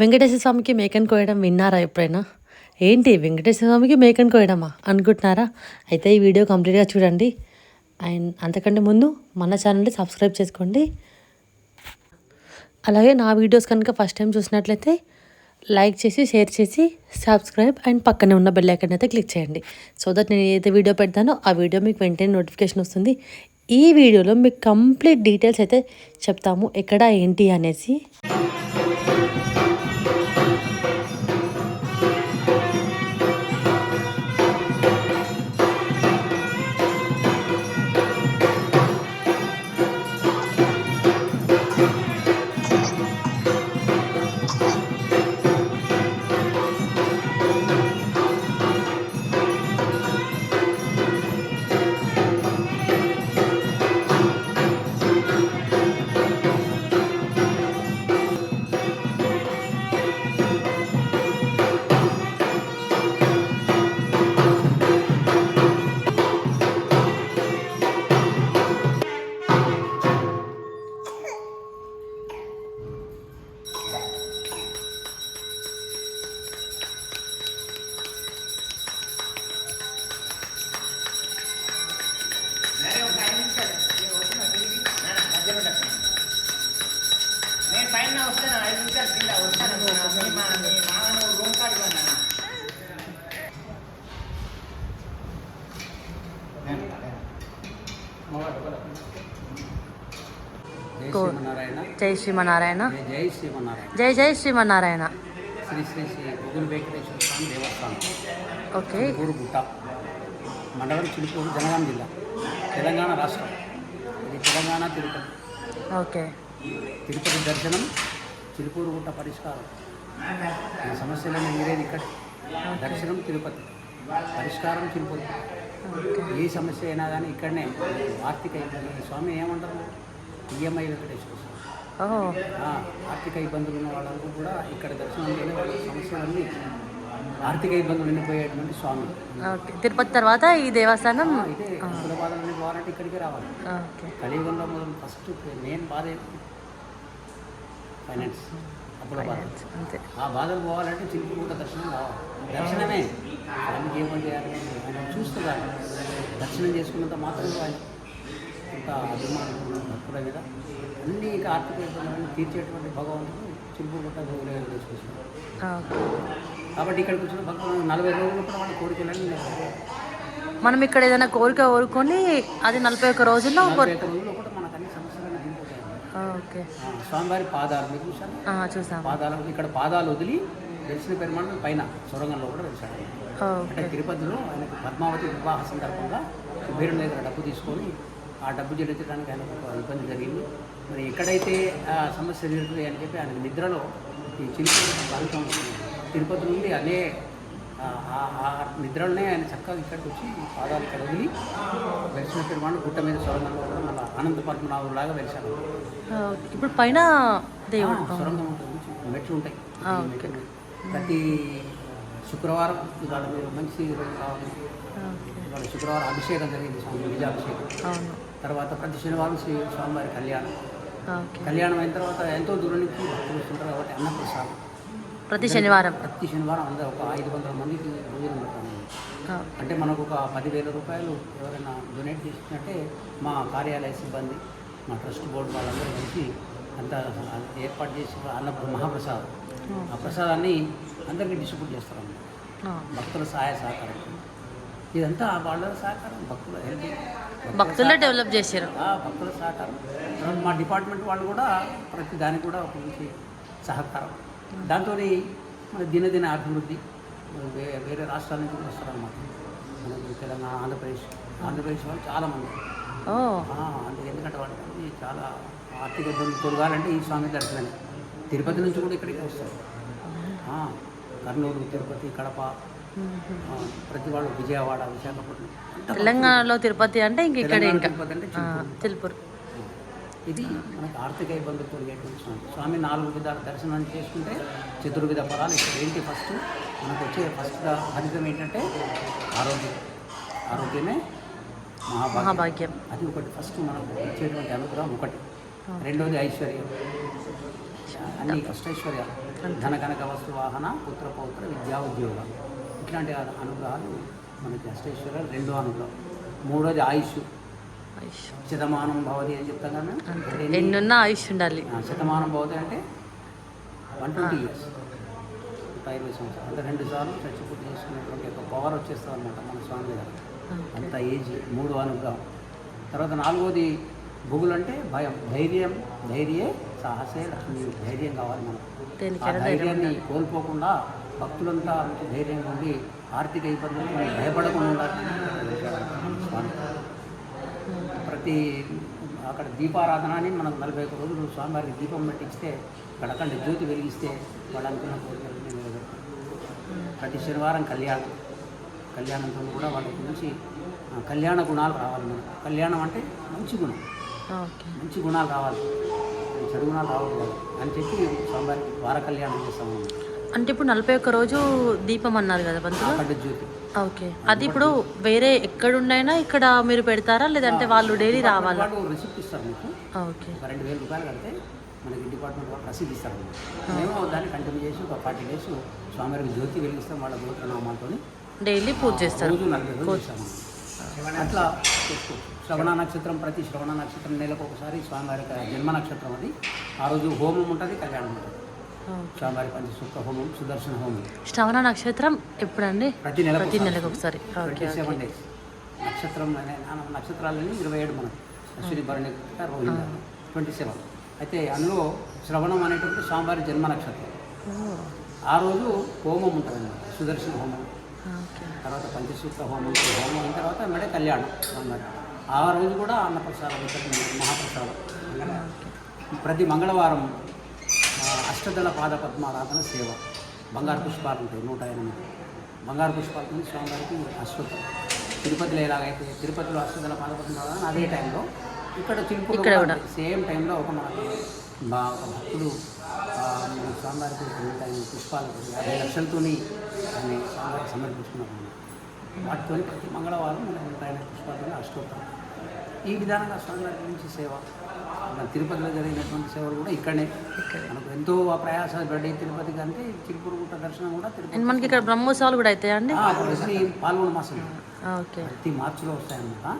వెంకటేశ్వర స్వామికి మేకను కోయడం విన్నారా ఎప్పుడైనా? ఏంటి వెంకటేశ్వర స్వామికి మేకను కోయడమా? అనుకుంటున్నారా? అయితే ఈ వీడియో కంప్లీట్గా చూడండి. అండ్ అంతకంటే ముందు మన ఛానల్ని సబ్స్క్రైబ్ చేసుకోండి. అలాగే నా వీడియోస్ కనుక ఫస్ట్ టైం చూసినట్లయితే లైక్ చేసి షేర్ చేసి సబ్స్క్రైబ్ అండ్ పక్కనే ఉన్న బెల్ ఐకన్ అయితే క్లిక్ చేయండి. సో దట్ నేను ఏదైతే వీడియో పెడతానో ఆ వీడియో మీకు వెంటనే నోటిఫికేషన్ వస్తుంది. ఈ వీడియోలో మీకు కంప్లీట్ డీటెయిల్స్ అయితే చెప్తాము. ఎక్కడ ఏంటి అనేసి. జై కో- శ్రీమన్నారాయణ. జై శ్రీమన్నారాయణ. జై జై జై శ్రీమన్నారాయణ. శ్రీ శ్రీ శ్రీ గుగుల్ వెంకటేశ్వర స్వామి దేవస్థానం. ఓకే. గుట్ట మండలం చిలుకూరు జనగాం జిల్లా తెలంగాణ రాష్ట్రం. ఇది తెలంగాణ తిరుపతి. ఓకే. తిరుపతి దర్శనం చిలుకూరు గుట్ట పరిష్కారం. సమస్యలను మీరేది ఇక్కడ? దర్శనం తిరుపతి. పరిష్కారం తిరుపతి ఏ సమస్య అయినా కానీ ఇక్కడనే. ఆర్థిక ఇబ్బంది స్వామి ఏమంటారు? ఈఎంఐ వెంకటేశ్వర ఓ ఆ, ఆర్థిక ఇబ్బందులు ఉన్న వాళ్ళకు కూడా ఇక్కడ దర్శనం వాళ్ళ సమస్యలన్నీ ఆర్థిక ఇబ్బందులు వెళ్ళిపోయేటువంటి స్వామి. తిరుపతి తర్వాత ఈ దేవస్థానం? అప్పుల బాధలన్నీ పోవాలంటే ఇక్కడికే రావాలి. కలియుగంలో మొదలు ఫస్ట్ మెయిన్ బాధ ఫైనాన్స్. అప్పుల బాధ. ఆ బాధలు పోవాలంటే చిలుపుకుంట దర్శనం కావాలి. దర్శనమే. స్వామికి ఏమని చేయాలి? ఆయన చూస్తున్నారు దర్శనం చేసుకున్నంత మాత్రం ఆయన ఇంత భక్తుల మీద అన్ని ఇక ఆర్థిక ఇబ్బందులను తీర్చేటువంటి భగవంతుడు భూములు తీసుకొచ్చారు ఓకే. కాబట్టి ఇక్కడికి వచ్చిన భక్తులు నలభై రోజులు కూడా కోరికలన్నీ నెరవేరాయి. మనం ఇక్కడ ఏదైనా కోరిక కోరుకొని అది నలభై ఒక్క రోజుల్లో నలభై ఒక్క రోజుల్లో కూడా మనకు అన్ని సమస్యలను దిగిపోతాయి ఓకే. స్వామివారి పాదాలు మీరు చూసారు ఆ, చూసాం. పాదాలు ఇక్కడ పాదాలు వదిలి వెలిసిన పెరుమాళం పైన సొరంగంలో కూడా వెలిసాడు అంటే తిరుపతిలో ఆయనకు పద్మావతి వివాహ సందర్భంగా కుబేరుని దగ్గర డబ్బు తీసుకొని ఆ డబ్బు చెల్లించడానికి ఆయనకు ఒక ఇబ్బంది జరిగింది. మరి ఎక్కడైతే ఆ సమస్య జరుగుతుంది అని చెప్పి ఆయన నిద్రలో ఈ చిలుపు ప్రాంతం తిరుపతి నుండి అనే నిద్రలోనే ఆయన చక్కగా ఇక్కడికి వచ్చి పాదాలు ఇక్కడ వదిలి వెలిసిన గుట్ట మీద సొరంగంలో కూడా మళ్ళీ ఆనంద పద్మనాభులాగా ఓకే. ఇప్పుడు పైన దేవుడు సొరంగం ఉంటుంది. మెట్లు ఉంటాయి. ప్రతి శుక్రవారం ఇవాళ మీరు మంచి రోజు కావాలి. ఇవాళ శుక్రవారం అభిషేకం జరిగింది స్వామి విజయాభిషేకం. తర్వాత ప్రతి శనివారం శ్రీ స్వామివారి కళ్యాణం. కళ్యాణం అయిన తర్వాత ఎంతో దూరం నుంచి భక్తులు వస్తుంటారు కాబట్టి అన్నప్రసాదం ప్రతి శనివారం? ప్రతి శనివారం అందరూ ఒక ఐదు వందల మందికి భోజనం పెడతాము అంటే మనకు ఒక పదివేల రూపాయలు ఎవరైనా డొనేట్ చేసినట్టే మా కార్యాలయ సిబ్బంది మా ట్రస్ట్ బోర్డు వాళ్ళందరూ కలిసి అంత ఏర్పాటు చేసి అన్న మహాప్రసాదం. ఆ. ప్రసాదాన్ని అందరికీ డిస్ట్రిబ్యూట్ ఆ. భక్తుల సహాయ సహకారం. ఇదంతా వాళ్ళ సహకారం భక్తుల హెల్ప్. భక్తులే డెవలప్ చేశారు. ఆ, భక్తుల సహకారం. మా డిపార్ట్మెంట్ వాళ్ళు కూడా ప్రతి దానికి కూడా ఒక మంచి సహకారం. దాంతో మన దినదిన అభివృద్ధి వేరే రాష్ట్రాల నుంచి కూడా వస్తారన్నమాట. మనకు తెలంగాణ ఆంధ్రప్రదేశ్ ఆంధ్రప్రదేశ్ వాళ్ళు చాలామంది అందుకే ఎందుకంటే వాళ్ళకి చాలా ఆర్థిక ఇబ్బంది తొలగాలంటే ఈ స్వామి దర్శనమే. తిరుపతి నుంచి కూడా ఇక్కడికి వస్తారు. కర్నూలు తిరుపతి కడప ప్రతి వాళ్ళు విజయవాడ విశాఖపట్నం. తెలంగాణలో తిరుపతి అంటే ఇంక ఇక్కడ ఇంకా. తిరుపతి. తిరుపూర్ ఇది మనకు ఆర్థిక ఇబ్బందులు తొలగేటువంటి స్వామి. స్వామి నాలుగు విధాల దర్శనం చేసుకుంటే చతుర్విధ ఫలాలు ఇక్కడ ఏంటి ఫస్ట్ మనకు వచ్చే ఫస్ట్ ఫలితం ఏంటంటే ఆరోగ్యం. ఆరోగ్యమే మహాభాగ్యం. అది ఒకటి ఫస్ట్ మనకు వచ్చేటువంటి అనుగ్రహం ఒకటి. రెండోది ఐశ్వర్యం. అన్ని అష్టైశ్వర్యాలు ధన కనక వస్తు వాహన పుత్ర పౌత్ర విద్యా ఉద్యోగ. ఇట్లాంటి అను- అనుగ్రహాలు మనకి అష్టేశ్వర రెండో అనుగ్రహం. మూడోది ఆయుష్. శతమానం భవతి అని చెప్తాం కదా అంతే. అంటే ఎన్ని- ఎన్నున్నా ఆయుష్ ఉండాలి. శతమానం భవతి అంటే వన్ ట్వంటీ ఇయర్స్. నూట ఇరవై సంవత్సరాలు. అంటే రెండు సార్లు చచ్చిపూర్తి చేసుకునేటువంటి ఒక పవర్ వచ్చేస్తుంది అనమాట మన స్వామి దగ్గర. అంత. ఏజ్ మూడు అనుగ్రహం. తర్వాత నాలుగోది బుగులు అంటే భయం. ధైర్యం ధైర్యే సాహసే లక్ష్మి. ధైర్యం కావాలి మనకు. ఆ ధైర్యాన్ని. కోల్పోకుండా భక్తులంతా మంచి ధైర్యంగా ఉండి ఆర్థిక ఇబ్బందులకు భయపడకుండా స్వామి. ప్రతి అక్కడ దీపారాధన అని మనం నలభై ఒక్క రోజులు స్వామివారికి దీపం పెట్టిస్తే అక్కడ అక్కడ జ్యోతి వెలిగిస్తే వాళ్ళు అనుకున్న. ప్రతి శనివారం కళ్యాణం. కళ్యాణంతో కూడా వాళ్ళకి మంచి కళ్యాణ గుణాలు రావాలి మనకు. కళ్యాణం అంటే మంచి గుణం. మంచి గుణాలు రావాలి. చెడు గుణాలు రావద్దు అని చెప్పి స్వామివారికి వార కళ్యాణం చేస్తాము. అంటే ఇప్పుడు నలభై ఒక్క రోజు దీపం అన్నారు కదా పంతులు ఓకే. అది ఇప్పుడు వేరే ఎక్కడుండైనా ఇక్కడ మీరు పెడతారా? లేదంటే వాళ్ళు డైలీ రావాలా? రిసిప్ట్ ఇస్తారు మీకు. ఓకే. రెండు వేల రూపాయలు కడితే మనకి డిపార్ట్మెంట్ వాళ్ళు రసీదు ఇస్తారు మేము దాన్ని కంటిన్యూ చేసి ఒక ఫార్టీ డేస్ స్వామివారికి జ్యోతి వెలిగిస్తాం వాళ్ళ గోత్రనామాలతో డైలీ పూజ చేస్తారు. అట్లా శ్రవణ నక్షత్రం ప్రతి శ్రవణ నక్షత్రం నెలకు ఒకసారి స్వామివారి జన్మ నక్షత్రం అది. ఆ రోజు హోమం ఉంటుంది కళ్యాణం ఉంటుంది. ఓకే. స్వామివారి పంచసూక్త హోమం సుదర్శన హోమం. శ్రవణ నక్షత్రం ఎప్పుడండి? ప్రతి నెల ప్రతి నెలకు ఒకసారి. Seven days. నక్షత్రం అనే నక్షత్రాలని ఇరవై ఏడు మనకి. Ashwini Bharani Rohini twenty seven. అయితే అందులో శ్రవణం అనేటువంటి స్వామివారి జన్మ నక్షత్రం. ఆ రోజు హోమం ఉంటుంది సుదర్శన హోమం. తర్వాత పంచసూక్త హోమం హోమం అయిన తర్వాత మెడ కళ్యాణం ఆ రోజు కూడా అన్నప్రసాదం మహాప్రసాదం. ప్రతి మంగళవారం అష్టదళ పాద పద్మారాధన సేవ. బంగారు పుష్పాలు ఉంటాయి నూట ఎనిమిది. బంగారు పుష్పాలతో స్వామివారికి అశ్వత్థం. తిరుపతిలో ఎలాగైతే తిరుపతిలో అష్టదళ పాద పద్మారాధన అదే టైంలో ఇక్కడ తిరుపతి. సేమ్ టైంలో ఒక మనకి బా ఒక భక్తుడు మన స్వామివారికి ఎనిమిది పుష్పాలు యాభై లక్షలతోని దాన్ని స్వామివారికి సమర్పించుకున్నాం వాటితో ప్రతి మంగళవారం మనం ఎనిమిది పుష్పాలతో అష్టోత్తరం ఈ విధానంగా స్వామివారి గురించి సేవ. మన తిరుపతిలో జరిగినటువంటి సేవలు కూడా ఇక్కడనే. మనకు ఎంతో ప్రయాస పడి తిరుపతి కంటే చిరుపురుగుట్ట దర్శనం కూడా తిరుపతి మనకి ఇక్కడ బ్రహ్మోత్సవాలు కూడా అవుతాయా అండి? ప్రతి పాల్గొన మాసం. ఓకే. ప్రతి మార్చిలో వస్తాయన్నమాట.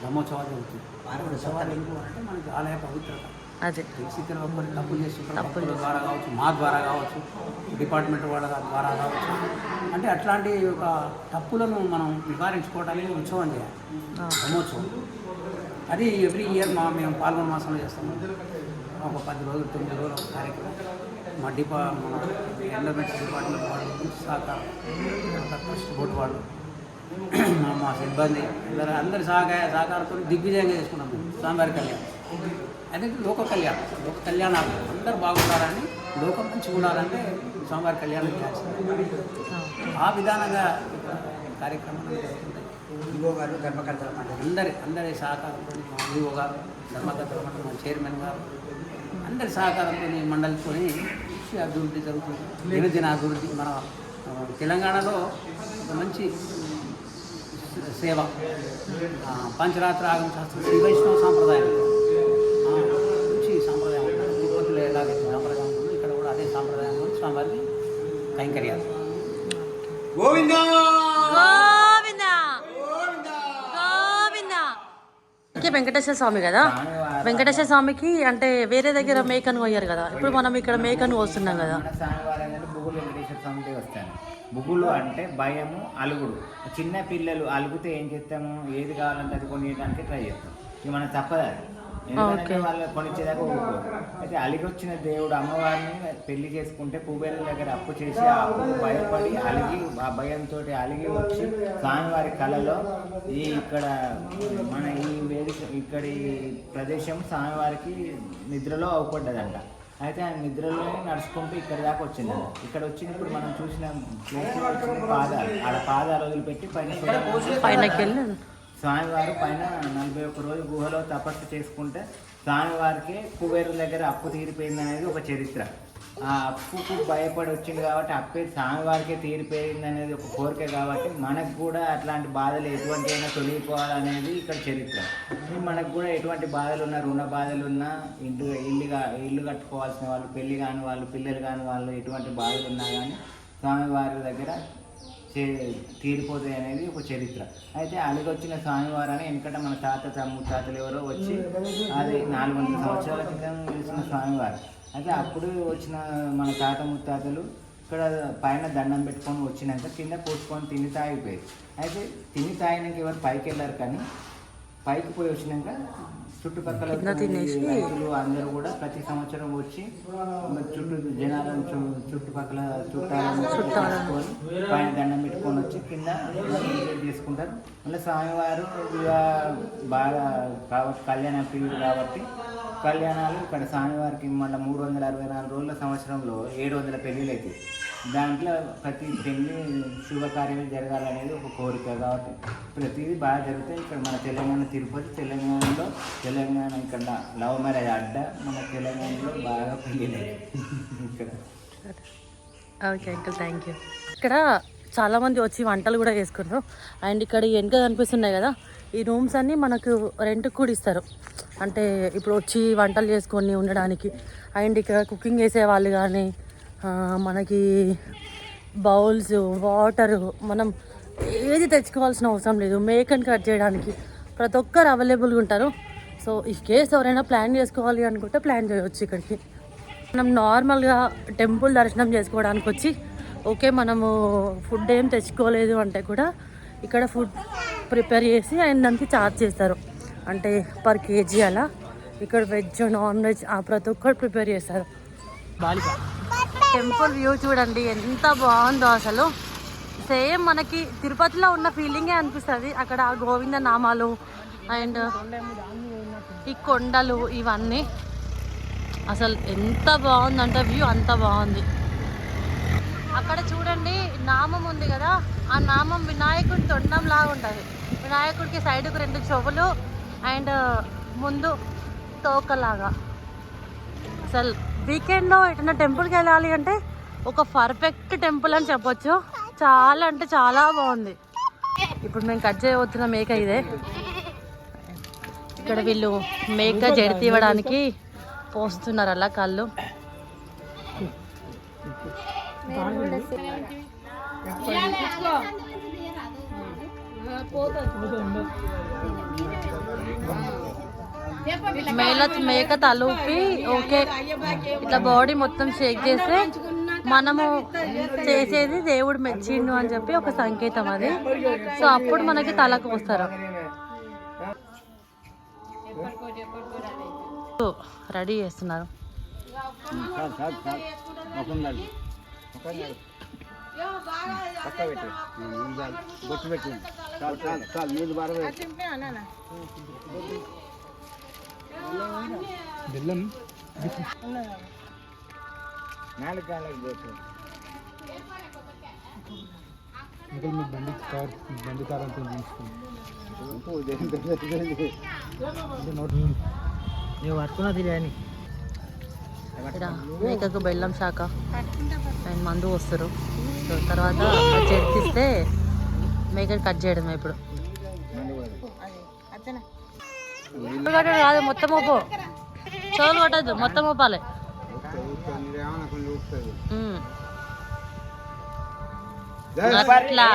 బ్రహ్మోత్సవాలు జరుగుతాయి. బ్రహ్మోత్సవాలు ఎందుకు అంటే మనకి ఆలయ పవిత్రత. అదే. తెలిసి తప్పులు తప్పుల ద్వారా కావచ్చు మా ద్వారా కావచ్చు డిపార్ట్మెంట్ వాళ్ళ ద్వారా కావచ్చు. అంటే అట్లాంటి ఒక తప్పులను మనం నివారించుకోవడానికి ఉత్సవం చేయాలి. బ్రహ్మోత్సవం. అది ఎవ్రీ ఇయర్ మా మేము పాల్గొన మాసంలో చేస్తాము. ఒక పది రోజులు తొమ్మిది రోజులు ఒక కార్యక్రమం. మా డిపా మన ఎండోమెంట్ డిపార్ట్మెంట్ వాళ్ళు మంచి సహకారం ట్రస్ట్ బోర్డు వాళ్ళు మా మా సిబ్బంది అందరు అందరి సహకార సహకారంతో దిగ్విజయంగా చేసుకున్నాం మేము. స్వామివారి కళ్యాణం. అదే లోక కళ్యాణం. లోక కళ్యాణాలు అందరు బాగుండాలని లోకం మంచిగా ఉండాలంటే స్వామివారి కళ్యాణం చేయాల్సింది ఆ విధానంగా కార్యక్రమం ఈవో గారు ధర్మకర్తల మండలి అందరి అందరి సహకారంతో మా ఈవో గారు ధర్మకర్తల మండలి మా చైర్మన్ గారు అందరి సహకారంతో ఈ మండలితో కృషి అభివృద్ధి జరుగుతుంది. దినదిన అభివృద్ధి. మన తెలంగాణలో ఒక మంచి సేవ పంచరాత్ర ఆగమ శాస్త్రం శ్రీ వైష్ణవ సాంప్రదాయం. మంచి సాంప్రదాయం. తిరుపతిలో ఎలాగైతే సాంప్రదాయం ఉంటుందో ఇక్కడ కూడా అదే సాంప్రదాయంలో స్వామివారికి కైంకర్యాలు. గోవిందా ఇంకే వెంకటేశ్వర స్వామి కదా? వెంకటేశ్వర స్వామికి అంటే వేరే దగ్గర మేకను కొయ్యారు కదా? ఇప్పుడు మనం ఇక్కడ మేకను కోస్తున్నాం కదా? బుగులు వెంకటేశ్వర స్వామికి వస్తాను. బుగులు అంటే భయము అలుగుడు. చిన్న పిల్లలు అలుగుతే ఏం చేస్తాము? ఏది కావాలంటే అది కొనియడానికి ట్రై చేస్తాం. ఇది మనం తప్పదు అది. ఎందుకంటే వాళ్ళు కొనిచ్చేదాకా ఊరుకోరు. అయితే అలిగి వచ్చిన దేవుడు అమ్మవారిని పెళ్ళి చేసుకుంటే కుబేరుల దగ్గర అప్పు చేసి ఆ అప్పుకు భయపడి అలిగి ఆ భయంతో అలిగి వచ్చి స్వామివారి కళలో ఈ ఇక్కడ మన ఈ వేదిక ఇక్కడి ప్రదేశం స్వామివారికి నిద్రలో అవపడ్డదంట. అయితే ఆ నిద్రలో నడుచుకుంటూ ఇక్కడ దాకా వచ్చింది ఇక్కడ వచ్చినప్పుడు మనం చూసిన పాదాలు ఆడ పాదాలు వదిలిపెట్టి పైన. పైనకి స్వామివారు పైన నలభై ఒక్క రోజు గుహలో తపస్సు చేసుకుంటే స్వామివారికి కుబేరు దగ్గర అప్పు తీరిపోయింది అనేది ఒక చరిత్ర. ఆ అప్పుకు భయపడి వచ్చింది కాబట్టి అప్పే స్వామివారికే తీరిపోయింది అనేది ఒక కోరిక కాబట్టి మనకు కూడా అట్లాంటి బాధలు ఎటువంటి అయినా తొలగిపోవాలనేది ఇక్కడ చరిత్ర. మనకు కూడా ఎటువంటి బాధలు ఉన్నా రుణ బాధలు ఉన్నా ఇంటి ఇల్లుగా ఇల్లు కట్టుకోవాల్సిన వాళ్ళు పెళ్ళి కాని వాళ్ళు పిల్లలు కాని వాళ్ళు ఎటువంటి బాధలు ఉన్నా కానీ స్వామివారి దగ్గర తీరిపోతాయి అనేది ఒక చరిత్ర. అయితే అలిగొచ్చిన స్వామివారని ఎందుకంటే మన తాత తమ్ము ముత్తాతలు ఎవరో వచ్చి అది నాలుగు వందల సంవత్సరాల క్రితం వచ్చిన స్వామివారు. అయితే అప్పుడు వచ్చిన మన తాత ముత్తాతలు ఇక్కడ పైన దండం పెట్టుకొని వచ్చినాక కింద కూర్చుకొని తిని తాగిపోయారు. అయితే తిని తాగినాక ఎవరు పైకి వెళ్ళారు కానీ పైకి పోయి వచ్చినాక చుట్టుపక్కల రైతులు అందరూ కూడా ప్రతి సంవత్సరం వచ్చి చుట్టూ జనాలను చుట్టుపక్కల చుట్టాలను తీసుకొని పైన దండం పెట్టుకొని వచ్చి కింద పూజలు చేసుకుంటారు. మళ్ళీ స్వామివారు బాగా కాబట్టి కళ్యాణ ప్రియుడు కాబట్టి కళ్యాణాలు ఇక్కడ స్వామివారికి మళ్ళీ మూడు వందల అరవై నాలుగు రోజుల సంవత్సరంలో ఏడు వందల పెళ్ళిళ్ళు అవుతాయి దాంట్లో ప్రతి పెళ్ళి శుభకార్యం జరగాలనేది ఒక కోరిక కాబట్టి ప్రతిదీ బాగా జరుగుతాయి ఇక్కడ మన తెలంగాణ తిరుపతి తెలంగాణలో తెలంగాణ ఇక్కడ లవ్ మ్యారేజ్ అడ్డ మన తెలంగాణలో బాగా పెళ్ళి ఇక్కడ. ఓకే అంకుల్ థ్యాంక్ యూ ఇక్కడ చాలామంది వచ్చి వంటలు కూడా చేసుకుంటారు. అండ్ ఇక్కడ వెనుక కనిపిస్తున్నాయి కదా ఈ రూమ్స్ అన్నీ మనకు రెంట్కి కూడా ఇస్తారు. అంటే ఇప్పుడు వచ్చి వంటలు చేసుకొని ఉండడానికి అండ్ ఇక్కడ కుకింగ్ చేసే వాళ్ళు కానీ మనకి బౌల్స్ వాటర్ మనం ఏది తెచ్చుకోవాల్సిన అవసరం లేదు. మేకని కట్ చేయడానికి ప్రతి ఒక్కరు అవైలబుల్గా ఉంటారు. సో ఈ కేస్ ఎవరైనా ప్లాన్ చేసుకోవాలి అనుకుంటే ప్లాన్ చేయవచ్చు ఇక్కడికి. మనం నార్మల్గా టెంపుల్ దర్శనం చేసుకోవడానికి వచ్చి ఓకే మనము ఫుడ్ ఏం తెచ్చుకోలేదు అంటే కూడా ఇక్కడ ఫుడ్ ప్రిపేర్ చేసి ఆయన దానికి ఛార్జ్ చేస్తారు. అంటే పర్ కేజీ అలా. ఇక్కడ వెజ్ నాన్ వెజ్ ఆ ప్రతి ఒక్కరు ప్రిపేర్ చేస్తారు. బాలిక. టెంపుల్ వ్యూ చూడండి ఎంత బాగుందో అసలు. సేమ్ మనకి తిరుపతిలో ఉన్న ఫీలింగే అనిపిస్తుంది. అక్కడ ఆ గోవింద నామాలు అండ్ ఈ కొండలు ఇవన్నీ. అసలు ఎంత బాగుందంటే వ్యూ అంత బాగుంది. అక్కడ చూడండి నామం ఉంది కదా ఆ నామం వినాయకుడి తొండం లాగా ఉంటుంది. వినాయకుడికి సైడ్కు రెండు చెవులు అండ్ ముందు తోకలాగా. అసలు వీకెండ్లో ఎటైనా టెంపుల్కి వెళ్ళాలి అంటే ఒక పర్ఫెక్ట్ టెంపుల్ అని చెప్పొచ్చు. చాలా అంటే చాలా బాగుంది. ఇప్పుడు మేము కట్ చేయబోతున్న మేక ఇదే. ఇక్కడ వీళ్ళు మేక జడి తీయడానికి పోస్తున్నారు అలా కళ్ళు. మేల మేక తలూపి ఓకే. ఇట్లా బాడీ మొత్తం షేక్ చేస్తే మనము చేసేది దేవుడు మెచ్చిండు అని చెప్పి ఒక సంకేతం అది. సో అప్పుడు మనకి తలకు వస్తారు రెడీ చేస్తున్నారు. చాలు చాలు చాలు పెట్టు. బెల్లం. నాలుగు కాళ్ళకి పోతు. ఇంకా మీ బండి కార్ బండి కార్ అంతా నేను పట్టుకున్నది మేకకు బెల్లం శాఖ. అండ్ మందు వస్తారు సో తర్వాత చేతిస్తే మేకని కట్ చేయడం ఇప్పుడు. కట్టడం కాదు మొత్తం ఒప్పు. చెవులు కొట్టద్దు మొత్తం ఒప్పాలి. అట్లా.